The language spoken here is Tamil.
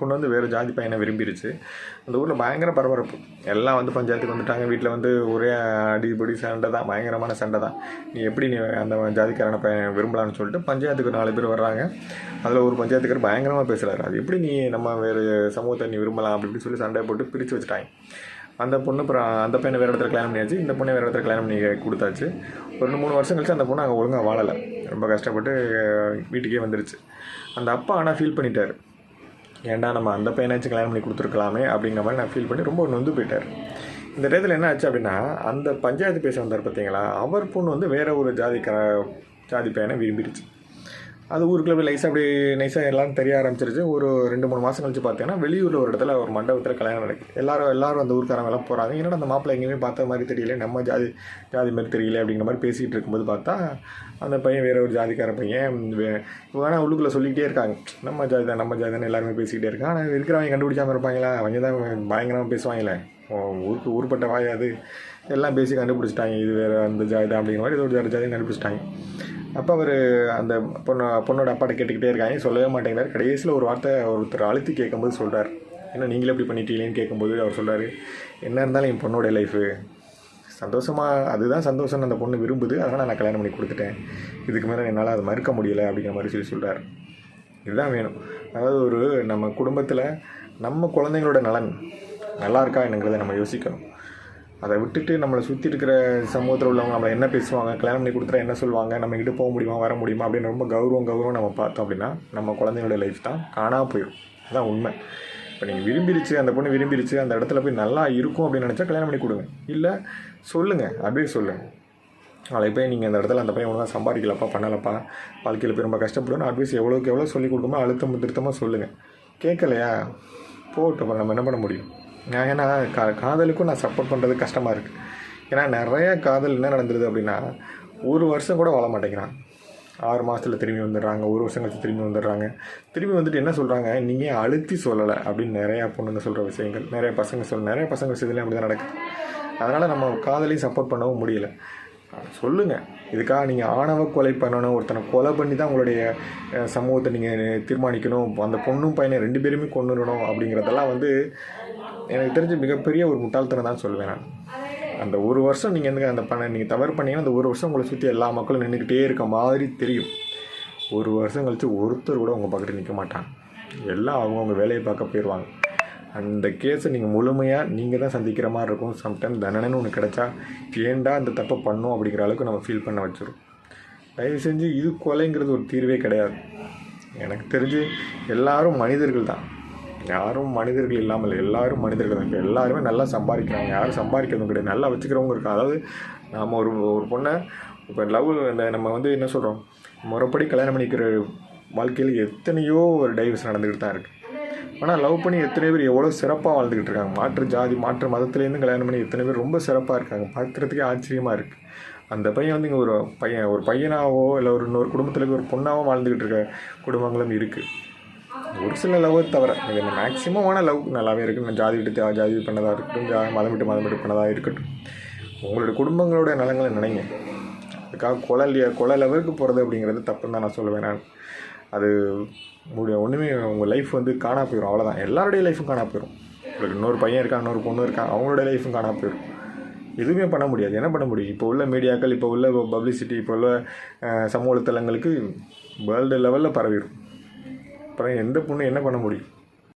பொண்ணு வந்து வேறு ஜாதி பையனை விரும்பிருச்சு. அந்த ஊரில் பயங்கர பரபரப்பு. எல்லாம் வந்து பஞ்சாயத்துக்கு வந்துட்டாங்க. வீட்டில் வந்து ஒரே அடிபடி சண்டை தான். பயங்கரமான சண்டை தான். நீ எப்படி நீ அந்த ஜாதிக்காரனை பையன் விரும்பலான்னு சொல்லிட்டு பஞ்சாயத்துக்கு நாலு பேர் வர்றாங்க. அதில் ஒரு பஞ்சாயத்துக்கார் பயங்கரமாக பேசுகிறாரு அது எப்படி நீ நம்ம வேறு சமூகத்தை நீ விரும்பலாம்? அப்படின்னு சொல்லி சண்டை போட்டு பிரித்து வச்சுட்டாங்க. அந்த பொண்ணு அப்புறம் அந்த பையனை வேறு இடத்துல கல்யாணம் பண்ணியாச்சு. இந்த பொண்ணை வேறு இடத்துல கல்யாணம் பண்ணி கொடுத்தாச்சு. ஒரு ரெண்டு மூணு வருஷம் கழிச்சு அந்த பொண்ணு அங்கே ஒழுங்காக வாழலை. ரொம்ப கஷ்டப்பட்டு வீட்டுக்கே வந்துருச்சு. அந்த அப்பா ஆனால் ஃபீல் பண்ணிட்டார். ஏன்டா நம்ம அந்த பையனாச்சும் கல்யாணம் பண்ணி கொடுத்துருக்கலாமே அப்படிங்கிற மாதிரி நான் ஃபீல் பண்ணி ரொம்ப நொந்து போயிட்டார். இந்த டயத்தில் என்ன ஆச்சு அப்படின்னா அந்த பஞ்சாயத்து பேச வந்தார் பார்த்தீங்களா அவர் பொண்ணு வந்து வேற ஒரு ஜாதிக்கார ஜாதி பையனை விரும்பிடுச்சு. அது ஊருக்குள்ள போய் லைஸாக அப்படி நைஸாக எல்லாம் தெரிய ஆரம்பிச்சிருச்சு. ஒரு ரெண்டு மூணு மாதம் கழிச்சு பார்த்தீங்கன்னா வெளியூரில் ஒரு இடத்துல ஒரு மண்டபத்தில் கல்யாணம் நடக்குது எல்லாரும் எல்லாரும் அந்த ஊருக்காரங்க எல்லாம் போகிறாங்க என்னடா அந்த மாப்பிள்ளை எங்கேயுமே பார்த்த மாதிரி தெரியல. நம்ம ஜாதி ஜாதி மாதிரி தெரியல அப்படிங்கிற மாதிரி பேசிகிட்டு இருக்கும்போது பார்த்தா அந்த பையன் வேற ஒரு ஜாதிக்கார பையன் வே- இவங்க ஆனால் உள்ளுக்குள்ளே சொல்லிக்கிட்டே இருக்காங்க. நம்ம ஜாதி தான் நம்ம ஜாதி தான் எல்லாருமே பேசிக்கிட்டே இருக்காங்க. ஆனால் இருக்கிறவங்க கண்டுபிடிக்காமல் இருப்பாங்களா? அவங்க தான் பயங்கரமாக பேசுவாங்களே. ஓ, ஊருக்கு ஊர்பட்ட வாய் அது. எல்லாம் பேசி கண்டுபிடிச்சிட்டாங்க. இது வேறு அந்த ஜாதி தான் அப்படிங்கிற மாதிரி இது ஒரு ஜாதி ஜாதின்னு கண்டுபிடிச்சிட்டாங்க. அப்போ அவர் அந்த பொண்ணு பொண்ணோட அப்பாட்ட கேட்டுக்கிட்டே இருக்காங்க. சொல்லவே மாட்டேங்கிறார். கடைசியில் ஒரு வார்த்தை ஒருத்தர் அழுத்தி கேட்கும்போது சொல்கிறார் ஏன்னா நீங்களே இப்படி பண்ணிட்டீங்களேன்னு கேட்கும்போது அவர் சொல்கிறார் என்ன இருந்தாலும் என் பொண்ணோட லைஃபு சந்தோஷமாக அதுதான் சந்தோஷம்னு அந்த பொண்ணு விரும்புது. அதனால் நான் கல்யாணம் பண்ணி கொடுத்துட்டேன். இதுக்கு மேலே என்னால் அதை மறுக்க முடியலை அப்படிங்கிற மாதிரி சொல்லி சொல்கிறார் இதுதான் வேணும். அதாவது ஒரு நம்ம குடும்பத்தில் நம்ம குழந்தைங்களோட நலன் நல்லா இருக்கா என்னங்கிறத நம்ம யோசிக்கணும். அதை விட்டுட்டு நம்மளை சுற்றி இருக்கிற சமூகத்தில் உள்ளவங்க நம்மளை என்ன பேசுவாங்க கல்யாணம் பண்ணி கொடுத்துட்டா என்ன சொல்லுவாங்க நம்ம கிட்ட போக முடியுமா வர முடியுமா அப்படின்னு ரொம்ப கௌரவம் கௌரவம் நம்ம பார்த்தோம் அப்படின்னா நம்ம குழந்தைங்களோட லைஃப் தான் காணாம போயிடும் அதுதான் உண்மை. இப்போ நீங்கள் விரும்பிருச்சு அந்த பொண்ணு விரும்பிருச்சு அந்த இடத்துல போய் நல்லா இருக்கும் அப்படின்னு நினச்சா கல்யாணம் பண்ணி கொடுங்க. இல்லை சொல்லுங்கள் அப்படியே சொல்லுங்கள் நாளைக்கு போய் நீங்கள் அந்த இடத்துல அந்த பையன் ஒழுங்காக சம்பாதிக்கலப்பா பண்ணலப்பா வாழ்க்கையில் போய் ரொம்ப கஷ்டப்படணும் அட்வைஸ் எவ்வளோக்கு எவ்வளோ சொல்லி கொடுக்குமோ அழுத்தம் திருத்தமாக சொல்லுங்கள் கேட்கலையா? போகட்டும் நம்ம என்ன பண்ண முடியும்? நான் ஏன்னா கா காதலுக்கும் நான் சப்போர்ட் பண்ணுறது கஷ்டமாக இருக்குது ஏன்னா நிறையா காதல் என்ன நடந்துருது அப்படின்னா ஒரு வருஷம் கூட வாழ மாட்டேங்கிறான். ஆறு மாதத்தில் திரும்பி வந்துடுறாங்க ஒரு வருஷம் கழிச்சு திரும்பி வந்துடுறாங்க. திரும்பி வந்துட்டு என்ன சொல்கிறாங்க நீங்கள் அழுத்தி சொல்லலை அப்படின்னு நிறையா பொண்ணுங்க சொல்கிற விஷயங்கள் நிறைய பசங்க சொல் நிறைய பசங்க விஷயத்துலேயும் அப்படி தான் நடக்குது. அதனால் நம்ம காதலையும் சப்போர்ட் பண்ணவும் முடியல. சொல்லுங்கள் இதுக்காக நீங்கள் ஆணவ கொலை பண்ணணும் ஒருத்தனை கொலை பண்ணி தான் உங்களுடைய சமூகத்தை நீங்கள் தீர்மானிக்கணும் அந்த பொண்ணும் பையனை ரெண்டு பேருமே கொண்டுடணும் அப்படிங்கிறதெல்லாம் வந்து எனக்கு தெரிஞ்சு மிகப்பெரிய ஒரு முட்டாள்தனம் தான் சொல்லுவேன் நான். அந்த ஒரு வருஷம் நீங்கள் வந்து அந்த பண்ண நீங்கள் தவறு பண்ணீங்கன்னா அந்த ஒரு வருஷம் உங்களை சுற்றி எல்லா மக்களும் நின்றுக்கிட்டே இருக்க மாதிரி தெரியும். ஒரு வருஷம் கழித்து ஒருத்தர் கூட உங்கள் பக்கத்தில் நிற்க மாட்டாங்க எல்லாம் அவங்கவுங்க வேலையை பார்க்க போயிடுவாங்க அந்த கேஸை நீங்கள் முழுமையாக நீங்கள் தான் சந்திக்கிற மாதிரி இருக்கும். சம்டைம் தண்டனைன்னு ஒன்று கிடச்சா ஏண்டா அந்த தப்பை பண்ணோம் அப்படிங்கிற அளவுக்கு நம்ம ஃபீல் பண்ண வச்சிடும் தயவு செஞ்சு இது கொலைங்கிறது ஒரு தீர்வே கிடையாது. எனக்கு தெரிஞ்சு எல்லாரும் மனிதர்கள் தான். யாரும் மனிதர்கள் இல்லாமல் இல்லை. எல்லாரும் மனிதர்கள் தான். இப்போ எல்லாருமே நல்லா சம்பாதிக்கிறாங்க. யாரும் சம்பாதிக்கிறதும் கிடையாது. நல்லா வச்சுக்கிறவங்க இருக்காங்க. அதாவது நாம் ஒரு ஒரு பொண்ணை இப்போ லவ் இந்த நம்ம வந்து என்ன சொல்கிறோம் முறைப்படி கல்யாணம் பண்ணிக்கிற வாழ்க்கையில் எத்தனையோ ஒரு டைவர்ஸ் நடந்துக்கிட்டு தான் இருக்குது ஆனால் லவ் பண்ணி எத்தனை பேர் எவ்வளோ சிறப்பாக வாழ்ந்துக்கிட்டு இருக்காங்க. மாற்று ஜாதி மாற்று மதத்துலேருந்து கல்யாணம் பண்ணி எத்தனை பேர் ரொம்ப சிறப்பாக இருக்காங்க. பார்க்குறதுக்கே ஆச்சரியமாக இருக்குது அந்த பையன் வந்து இங்கே ஒரு பையன் ஒரு பையனாவோ இல்லை ஒரு இன்னொரு குடும்பத்தில் ஒரு பொண்ணாவோ வாழ்ந்துக்கிட்டு இருக்க குடும்பங்களும் இருக்குது ஒரு சில லவ் தவிர இது மேக்ஸிமமான லவ் நல்லாவே இருக்குது ஜாதி விட்டு ஜாதி பண்ணதாக இருக்கட்டும் ஜா மதம் விட்டு மதம் விட்டு பண்ணதாக இருக்கட்டும். உங்களோட குடும்பங்களோட நலங்களை நினைங்க. அதுக்காக கொலை கொலை லெவலுக்கு போகிறது அப்படிங்கிறது தப்புன்னு தான் நான் சொல்லுவேன் நான். அது முடிய ஒன்றுமே உங்கள் லைஃப் வந்து காணா போயிடும் அவ்வளோதான் எல்லாருடைய லைஃப்பும் காணா போயிடும் உங்களுக்கு இன்னொரு பையன் இருக்கான் இன்னொரு பொண்ணு இருக்கான். அவங்களோட லைஃப்பும் காணா போயிடும் எதுவுமே பண்ண முடியாது. என்ன பண்ண முடியும்? இப்போ உள்ள மீடியாக்கள் இப்போ உள்ள பப்ளிசிட்டி இப்போ உள்ள சமூக தளங்களுக்கு வேர்ல்டு லெவலில் பரவிடும் அப்புறம் எந்த பொண்ணு என்ன பண்ண முடியும்?